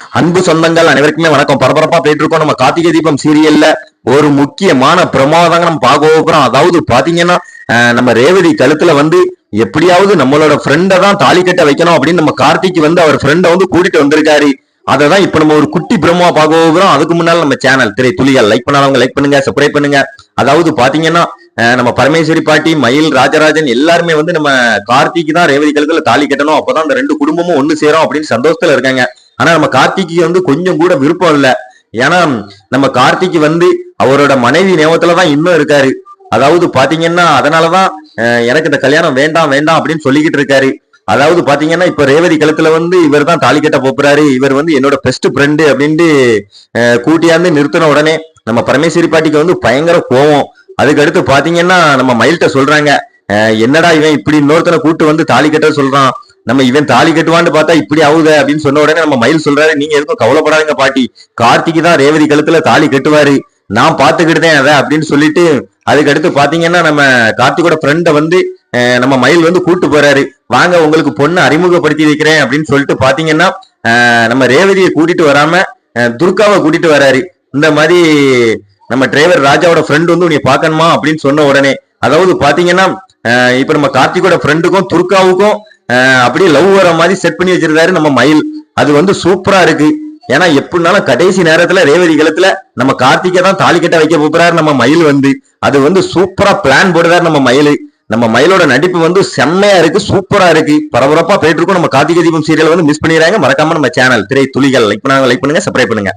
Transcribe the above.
அன்பு சொந்தங்கள் அனைவருக்குமே வணக்கம். பரபரப்பா போயிட்டு இருக்கோம் நம்ம கார்த்திகை தீபம் சீரியல்ல ஒரு முக்கியமான பிரமாதங்க நம்ம பார்க்க போகிறோம் அதாவது பாத்தீங்கன்னா நம்ம ரேவதி கழுத்துல வந்து எப்படியாவது நம்மளோட ஃப்ரெண்டை தான் தாலி கட்ட வைக்கணும் அப்படின்னு நம்ம கார்த்திக் வந்து அவர் ஃப்ரெண்டை வந்து கூட்டிட்டு வந்திருக்காரு. அதை தான் இப்ப நம்ம ஒரு குட்டி பிரம்மா பார்க்க போகிறோம் அதுக்கு முன்னால் நம்ம சேனல் திரை துளிகள் லைக் பண்ணாதவங்க லைக் பண்ணுங்க சப்ஸ்கிரைப் பண்ணுங்க. அதாவது பாத்தீங்கன்னா அஹ், நம்ம பரமேஸ்வரி பாட்டி மயில் ராஜராஜன் எல்லாருமே வந்து நம்ம கார்த்திக் தான் ரேவதி கழுத்துல தாலி கட்டணும். அப்பதான் அந்த ரெண்டு குடும்பமும் ஒன்னு சேரும் அப்படின்னு சந்தோஷத்துல இருக்காங்க. ஆனா நம்ம கார்த்திக்கு வந்து கொஞ்சம் கூட விருப்பம் இல்லை. ஏன்னா நம்ம கார்த்திக் வந்து அவரோட மனைவி நேமத்துலதான் இன்னும் இருக்காரு. அதாவது பாத்தீங்கன்னா அதனாலதான் எனக்கு இந்த கல்யாணம் வேண்டாம் வேண்டாம் அப்படின்னு சொல்லிக்கிட்டு இருக்காரு. அதாவது பாத்தீங்கன்னா இப்ப ரேவதி கழுத்துல வந்து இவர் தான் தாலி கட்ட போப்புறாரு. இவர் வந்து என்னோட பெஸ்ட் ஃப்ரெண்டு அப்படின்ட்டு கூட்டியாந்து நிறுத்தின உடனே நம்ம பரமேஸ்வரி பாட்டிக்கு வந்து பயங்கர கோவம். அதுக்கடுத்து பாத்தீங்கன்னா நம்ம மயில்கிட்ட சொல்றாங்க என்னடா இவன் இப்படி இன்னொருத்தனை கூட்டு வந்து தாலி கட்ட சொல்றான். நம்ம இவன் தாலி கட்டுவான்னு பார்த்தா இப்படி ஆகுது அப்படின்னு சொன்ன உடனே நம்ம மயில் சொல்றாரு நீங்க எதுக்கும் கவலைப்படாதீங்க பாட்டி. கார்த்திக் தான் ரேவதி கழுத்துல தாலி கட்டுவாரு. நான் பாத்துக்கிட்டேன் அதை அப்படின்னு சொல்லிட்டு அதுக்கடுத்து பாத்தீங்கன்னா நம்ம கார்த்திகோட ஃப்ரெண்டை வந்து நம்ம மயில் வந்து கூட்டு போறாரு. வாங்க உங்களுக்கு பொண்ணை அறிமுகப்படுத்தி வைக்கிறேன் அப்படின்னு சொல்லிட்டு பாத்தீங்கன்னா நம்ம ரேவதியை கூட்டிட்டு வராம துர்காவை கூட்டிட்டு வராரு. இந்த மாதிரி நம்ம டிரைவர் ராஜாவோட ஃப்ரெண்டு வந்து உன்னை பார்க்கணுமா அப்படின்னு சொன்ன உடனே அதாவது பாத்தீங்கன்னா இப்ப நம்ம கார்த்திகோட ஃப்ரெண்டுக்கும் துர்காவுக்கும் அப்படியே லவ் வர மாதிரி செட் பண்ணி வச்சிருக்காரு நம்ம மயில். அது வந்து சூப்பரா இருக்கு. ஏன்னா எப்படினாலும் கடைசி நேரத்துல ரேவதி காலத்துல நம்ம கார்த்திகை தான் தாலி கட்ட வைக்க போறாரு நம்ம மயில் வந்து. அது வந்து சூப்பரா பிளான் போடுறாரு நம்ம மயில். நம்ம மயிலோட நடிப்பு வந்து செம்மையா இருக்கு சூப்பரா இருக்கு. பரபரப்பா போயிட்டு இருக்கும். நம்ம கார்த்திகை தீபம் சீரியல் வந்து மிஸ் பண்ணிடுறாங்க. மறக்காம நம்ம சேனல் திரை துளிகள் லைக் பண்ணாங்க லைக் பண்ணுங்க சப்ஸ்கிரைப் பண்ணுங்க.